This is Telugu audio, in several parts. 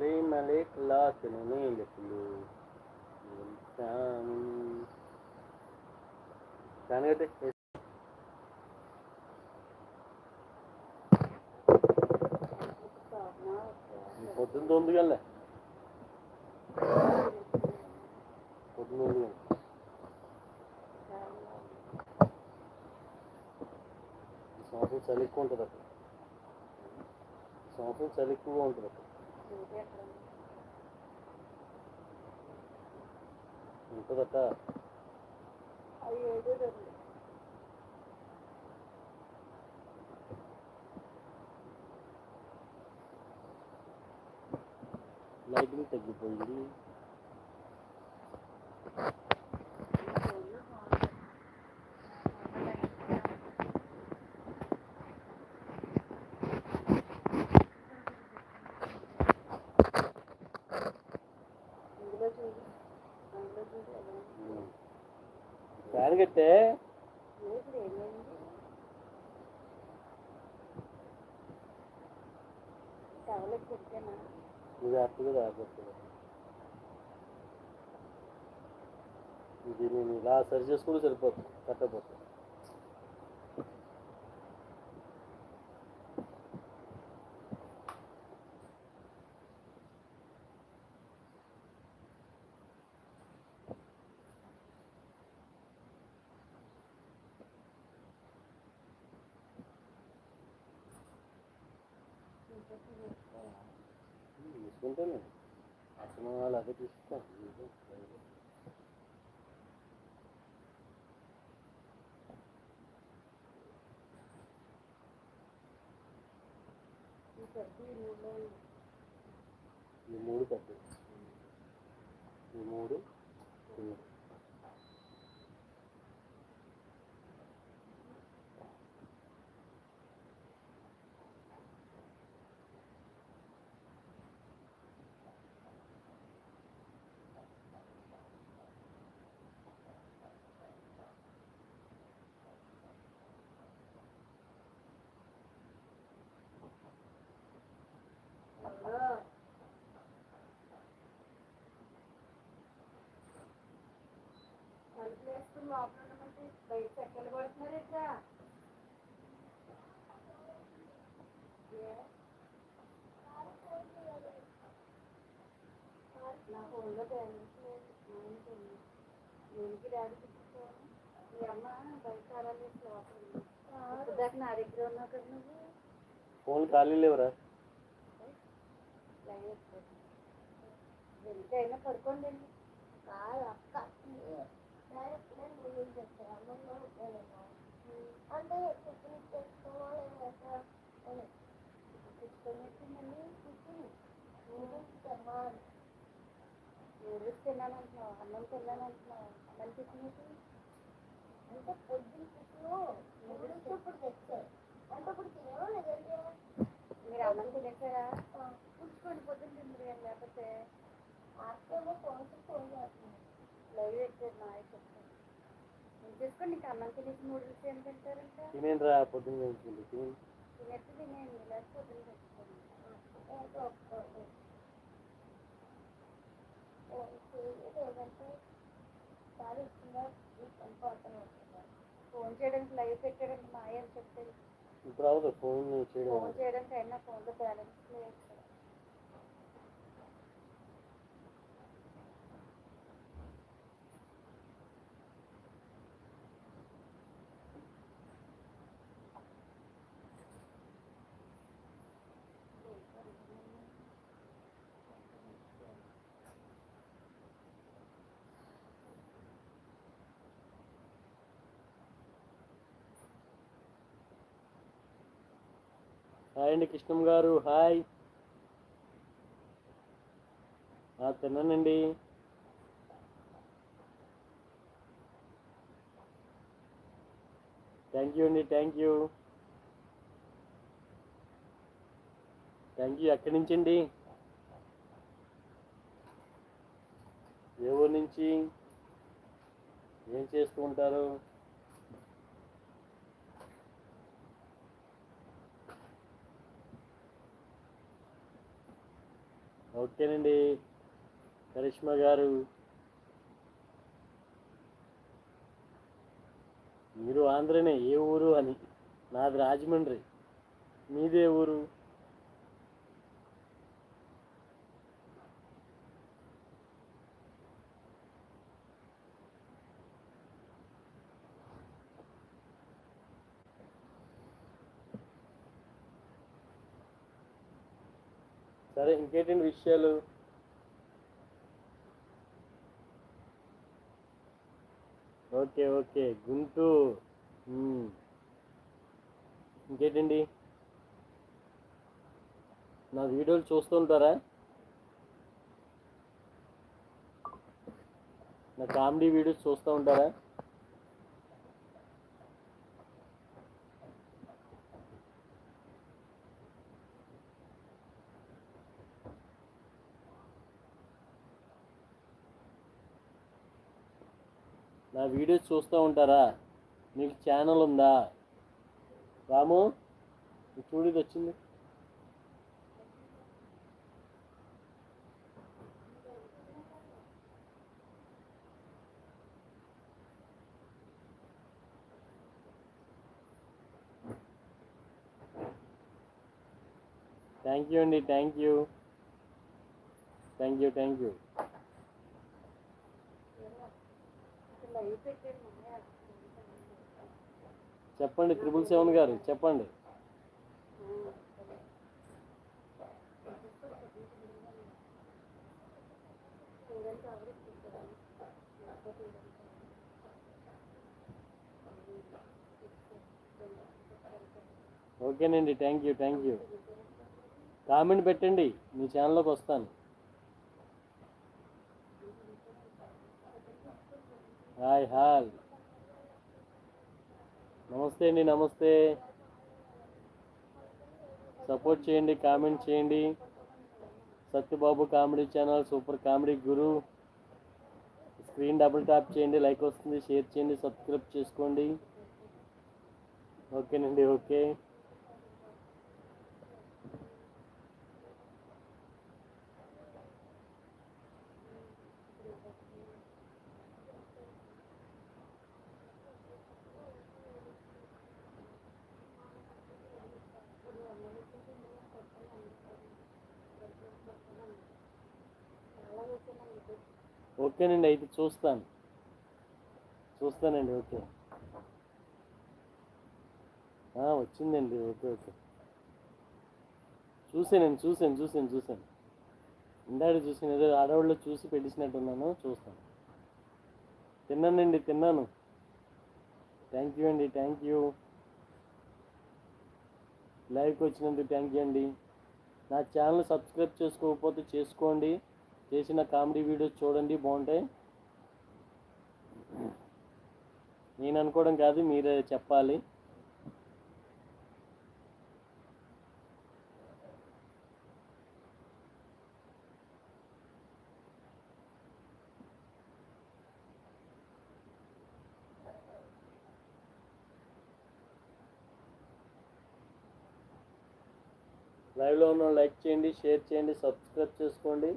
మలే మలే క్లాసులు నీలకులు కానగట్టే పొద్దున్న తొమ్మిది గంటలే పొద్దున్న తొమ్మిది గంటలు సంవత్సరం చలి ఎక్కువ ఉంటుంది అక్కడ సంవత్సరం చలి ఎక్కువగా ఉంటుంది అక్కడ ఉంటుందట లైటింగ్ తగ్గిపోయింది. ఫ్యాన్ ఇది అప్పుడు ఇది నేను ఇలా సరి చేసుకుంటే సరిపోతుంది కట్టపోతుంది తీసుకుంటాను అసలు వాళ్ళు అదే తీసుకో మూడు. కట్టు. ఈ మూడు. నా ఫోన్లో బ్యాలెన్స్ లేదు నాయనకి ఉంది దేనికి డాడీ తీసుకోవాలి మీ అమ్మ బయట ఆడాలి లోపల ఉంది ఇప్పుడు దాకా నా దగ్గర ఉన్నావు కదా నువ్వు ఫోన్ ఖాళీ లేవురా లైన్ ఎక్కుతుంది వెళ్తే అయినా పడుకోండి వెళ్ళి కాదు అక్క అంటే తెచ్చుకోవాలి నూడిల్స్ అన్నం తిన్నానంటున్నావు అన్నం తినేసి అంటే పొద్దున్న టిఫిన్ నూడిల్స్ ఇప్పుడు తెచ్చారు అంటే ఇప్పుడు తినేవా లేదంటే మీరు అన్నం తినేసారా కూర్చోండి పొద్దున్న కానీ లేకపోతే ఆర్కేమో ఫోన్ ఫోన్ లైవ్ పెట్టారు నా చెప్తాను చేసుకోండి నీకు అన్నం తినేసి నూడిల్స్ ఏం పొద్దున్న తినేసింది తిని తినేసి తినేయండి పొద్దున్న అవుతుందా ఫోన్ చేయడానికి లైవ్ పెట్టారంటే మా అయ్య అని ఇప్పుడు చేయడం ఫోన్ చేయడానికి అయినా ఫోన్లో బ్యాలెన్స్ లేదు. హాయ్ అండి కృష్ణం గారు హాయ్. తిన్నానండి. థ్యాంక్ యూ అండి థ్యాంక్ యూ. థ్యాంక్ యూ ఎక్కడి నుంచి అండి ఏ ఊరు నుంచి? ఏం చేస్తూ ఉంటారు? ఓకేనండి. కరిష్మా గారు మీరు ఆంధ్రనే ఏ ఊరు అని? నాది రాజమండ్రి. మీదే ఊరు? సరే ఇంకేంటి విషయాలు? Okay okay. గుంటూరు ఇంకేంటండి? నా వీడియోలు చూస్తూ ఉంటారా? నా కామెడీ వీడియోస్ చూస్తూ ఉంటారా? వీడియోస్ చూస్తూ ఉంటారా? మీకు ఛానల్ ఉందా? రాము ఈ చూడు ఇది వచ్చింది. థ్యాంక్ యూ అండి thank you thank you thank you చెప్పండి త్రిపుల్ సెవెన్ గారు చెప్పండి. ఓకేనండి thank you thank you. Comment పెట్టండి మీ ఛానల్లోకి వస్తాను. హాయ్ హాల్ నమస్తే అండి నమస్తే. సపోర్ట్ చేయండి కామెంట్ చేయండి. Satyababu comedy channel super comedy గురు. స్క్రీన్ డబుల్ ట్యాప్ చేయండి లైక్ వస్తుంది షేర్ చేయండి సబ్స్క్రైబ్ చేసుకోండి. ఓకేనండి ఓకే. ఓకేనండి అయితే చూస్తాను. చూస్తానండి ఓకే. వచ్చిందండి ఓకే ఓకే. చూసానండి చూసాను చూసాను చూసాను. ఇందాక చూసాను ఏదో ఆడవాళ్ళు చూసి పెట్టించినట్టున్నాను చూస్తాను. తిన్నానండి తిన్నాను. థ్యాంక్ యూ అండి థ్యాంక్ యూ లైవ్కి వచ్చినందుకు థ్యాంక్ యూ అండి. నా ఛానల్ సబ్స్క్రైబ్ చేసుకోకపోతే చేసుకోండి. చేసిన కామెడీ వీడియోస్ చూడండి బాగుంటాయి. నేను అనుకోవడం కాదు మీరే చెప్పాలి. లైవ్లో ఉన్న లైక్ చేయండి షేర్ చేయండి సబ్స్క్రైబ్ చేసుకోండి.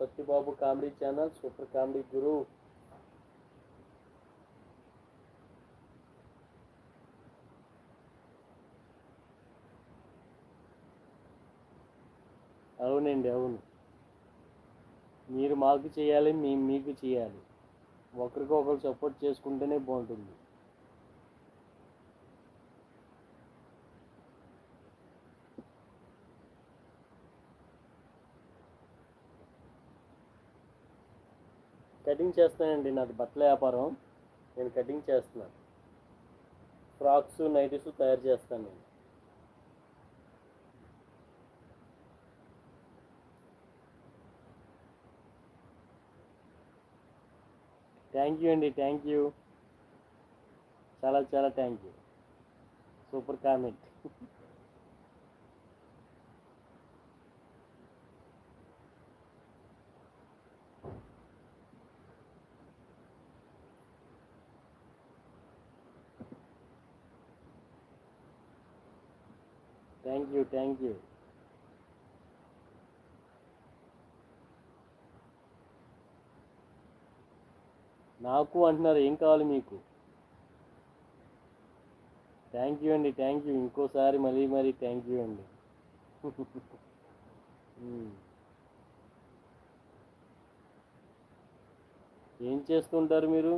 Satyababu comedy channel super comedy గురు. అవునండి అవును. మీరు మాకు చేయాలి మేము మీకు చేయాలి. ఒకరికొకరు సపోర్ట్ చేసుకుంటేనే బాగుంటుంది. కటింగ్ చేస్తానండి నాది బట్టల వ్యాపారం. నేను కటింగ్ చేస్తున్నాను. ఫ్రాక్స్ నైటీస్ తయారు చేస్తాను నేను. థ్యాంక్ యూ అండి థ్యాంక్ యూ చాలా చాలా thank you super comment thank you నాకు అంటున్నారు ఏం కావాలి మీకు? థ్యాంక్ యూ అండి థ్యాంక్ యూ ఇంకోసారి మరీ మరీ థ్యాంక్ యూ అండి. Hmm. ఏం చేస్తుంటారు మీరు?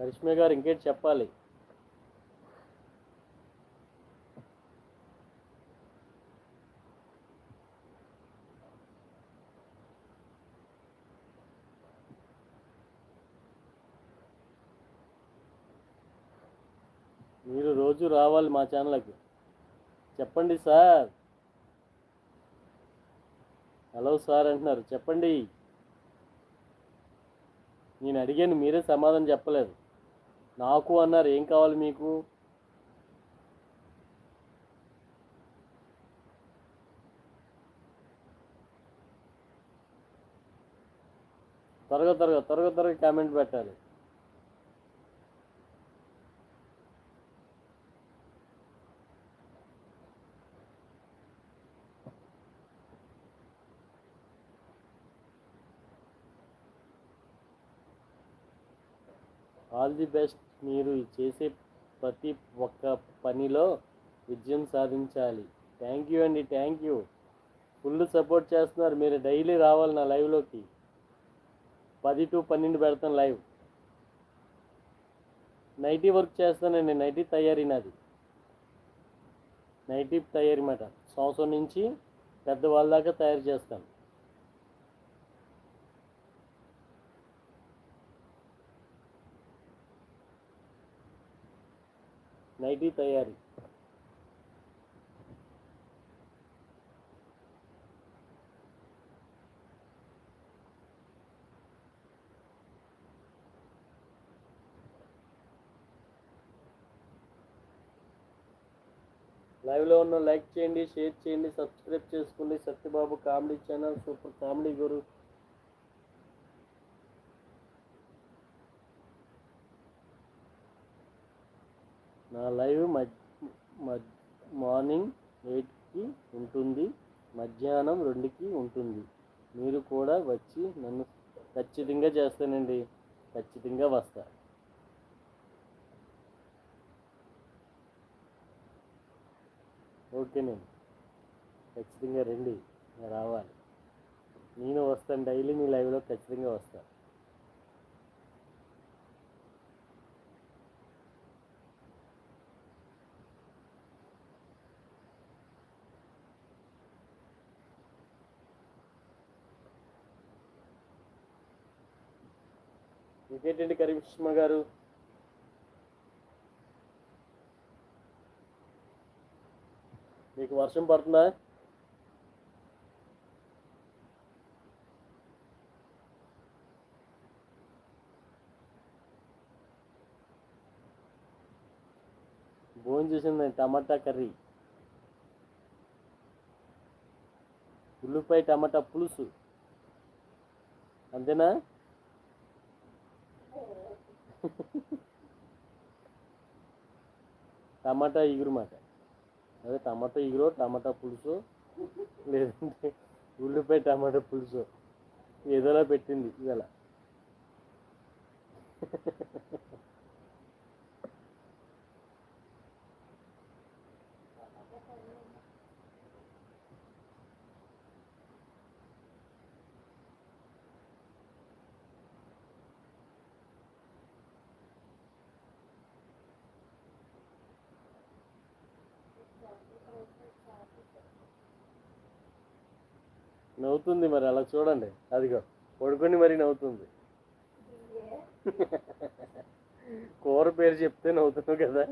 కరిష్మే గారు ఇంకేంటి చెప్పాలి? మీరు రోజు రావాలి మా ఛానల్కి. చెప్పండి సార్. హలో సార్ అంటున్నారు. చెప్పండి. నేను అడిగాను మీరే సమాధానం చెప్పలేదు. నాకు అన్నారు ఏం కావాలి మీకు? త్వరగా త్వరగా త్వరగా త్వరగా కామెంట్ పెట్టాలి. All the best. మీరు చేసే ప్రతి ఒక్క పనిలో విజయం సాధించాలి. థ్యాంక్ యూ అండి థ్యాంక్ యూ. ఫుల్ సపోర్ట్ చేస్తున్నారు. మీరు డైలీ రావాలి నా లైవ్లోకి. పది టు పన్నెండు పెడతాను లైవ్. నైటీ వర్క్ చేస్తానండి నైటీ తయారీ నాది. నైటీ తయారీ మాట. సంవత్సరం నుంచి పెద్దవాళ్ళ దాకా తయారు చేస్తాను. నైటీ తయారీ. లైవ్లో ఉన్న లైక్ చేయండి షేర్ చేయండి సబ్స్క్రైబ్ చేసుకోండి. Satyababu comedy channel super comedy గురు నా లైవ్ మార్నింగ్ ఎయిట్కి ఉంటుంది మధ్యాహ్నం రెండుకి ఉంటుంది. మీరు కూడా వచ్చి నన్ను ఖచ్చితంగా చేస్తానండి. ఖచ్చితంగా వస్తా. ఓకేనండి ఖచ్చితంగా రండి. రావాలి. నేను వస్తాను డైలీ మీ లైవ్లో ఖచ్చితంగా వస్తాను ఇంకేంటండి కరీంష్మ గారు? మీకు వర్షం పడుతుందా? భోజనం చేసిందండి టమాటా కర్రీ. ఉల్లిపాయ టమాటా పులుసు. అంతేనా? టమాటా ఇగురు మాట అదే టమాటా ఇగురు టమాటా పులుసు లేదంటే ఉల్లిపాయ టమాటా పులుసు. ఏదోలా పెట్టింది ఇవాళ. నవ్వుతుంది మరి అలా చూడండి. అదిగో పడుకొని మరి నవ్వుతుంది. కూర పేరు చెప్తే నవ్వుతున్నావు కదా.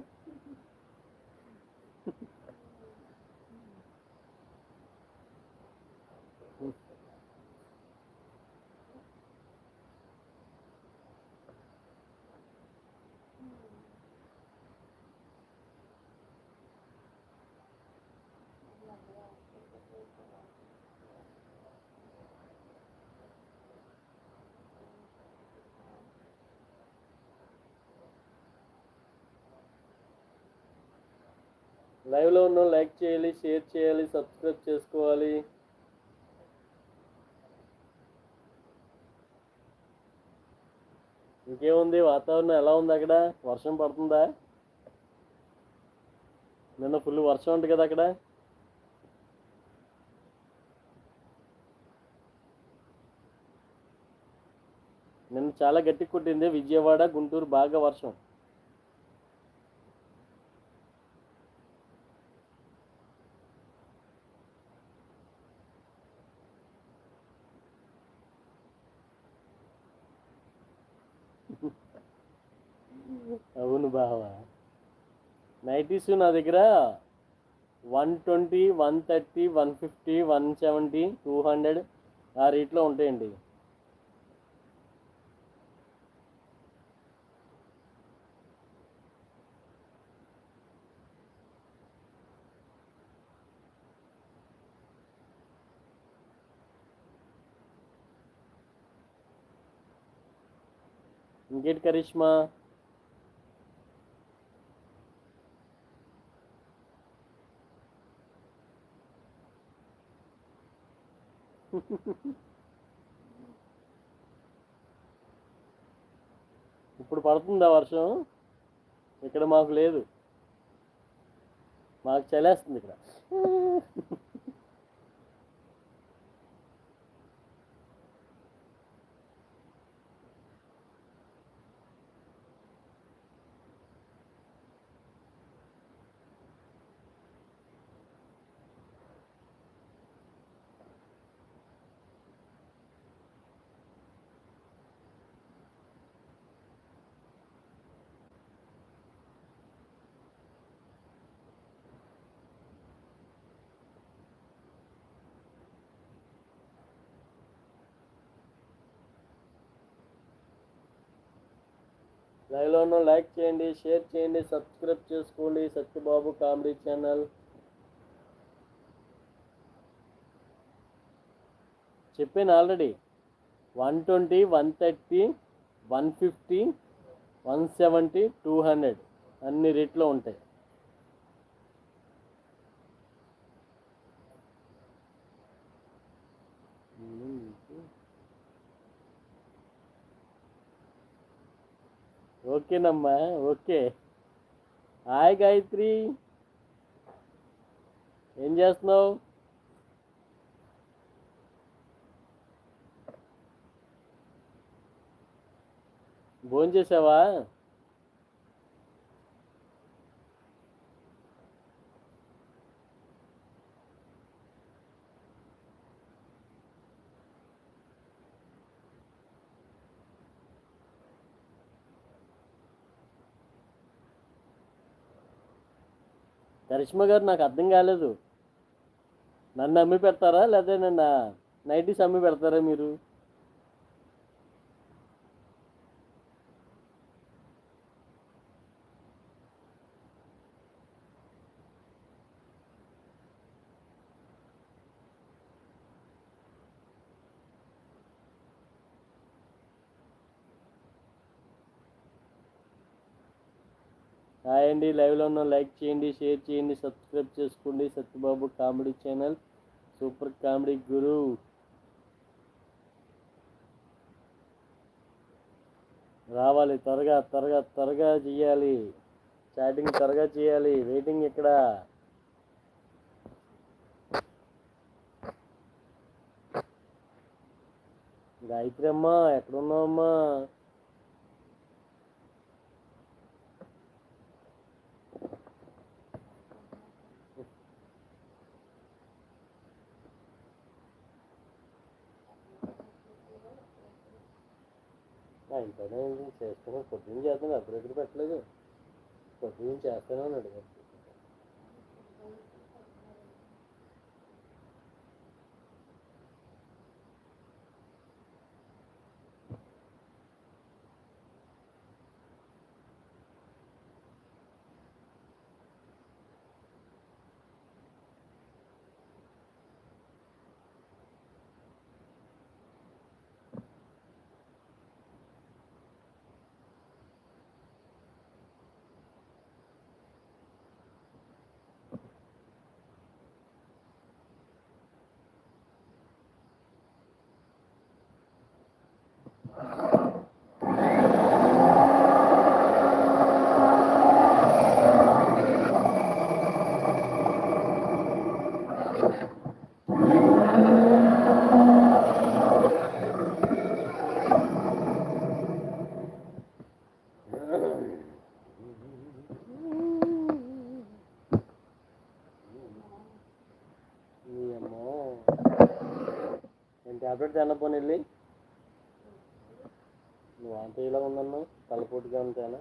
లైవ్లో ఉన్న లైక్ చేయాలి షేర్ చేయాలి సబ్స్క్రైబ్ చేసుకోవాలి. ఇంకేముంది? వాతావరణం ఎలా ఉంది అక్కడ? వర్షం పడుతుందా? నిన్న ఫుల్ వర్షం ఉంది కదా అక్కడ? నిన్న చాలా గట్టి కొట్టింది. విజయవాడ గుంటూరు బాగా వర్షం. అవును బావా. నైటీస్ నా దగ్గర one twenty one thirty one fifty one seventy two hundred ఆ రేట్లో ఉంటాయండి. ఇంకేంటి కరిష్మా? ఇప్పుడు పడుతుందా వర్షం? ఇక్కడ మాకు లేదు. మాకు చలేస్తుంది ఇక్కడ. లైవ్లోనూ లైక్ చేయండి షేర్ చేయండి సబ్స్క్రైబ్ చేసుకోండి. Satyababu comedy channel. చెప్పాను already. One twenty one thirty one fifty one seventy two hundred అన్ని రేట్లో ఉంటాయి. ఓకేనమ్మా ఓకే. హాయ్ గాయత్రి. ఏం చేస్తున్నావు? భోజనం చేసావా కరిష్మా గారు నాకు అర్థం కాలేదు. నన్ను అమ్మి పెడతారా? లేదా నన్ను నైటీస్ అమ్మి పెడతారా మీరు? అండి లైవ్లో ఉన్న లైక్ చేయండి షేర్ చేయండి సబ్స్క్రైబ్ చేసుకోండి. Satyababu comedy channel super comedy గురు రావాలి త్వరగా త్వరగా త్వరగా చేయాలి. చాటింగ్ త్వరగా చేయాలి. వెయిటింగ్ ఇక్కడ గాయత్రి అమ్మా ఎక్కడున్నావమ్మా ఆయన పని ఉంది, చేస్తున్నాను పొద్దున్న చేస్తాను అప్పుడెప్పుడు పెట్టలేదు. పొద్దున్న చేస్తాను అన్నాడు ట్యాబ్లెట్ తినపోని వెళ్ళి నువ్వు అంత ఇలా ఉందన్నావు తలపోటుగా ఉంటానా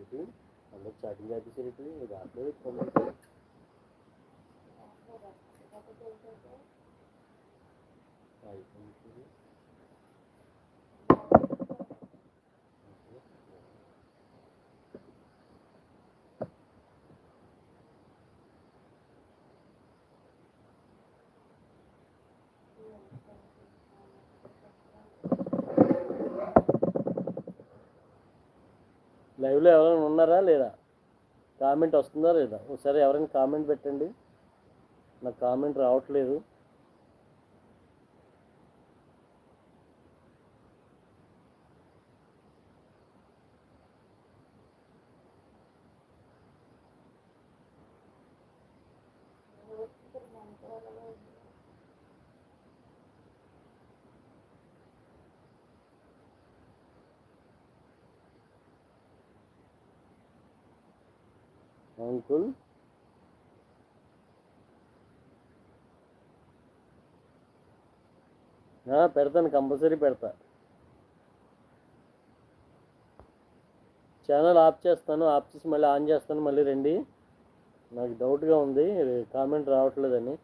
ఇది అందరూ చాటింగ్ చేసేసారు ఇది రావట్లేదు కొందరికి. అయిపోయింది. లైవ్లో ఎవరైనా ఉన్నారా లేదా? కామెంట్ వస్తుందా లేదా? ఒకసారి ఎవరైనా కామెంట్ పెట్టండి. నాకు కామెంట్ రావట్లేదు. అంకుల్ పెడతాను కంపల్సరీ పెడతా. ఛానల్ ఆఫ్ చేస్తాను ఆఫ్ చేసి మళ్ళీ ఆన్ చేస్తాను మళ్ళీ రండి. నాకు డౌట్గా ఉంది కామెంట్ రావట్లేదని.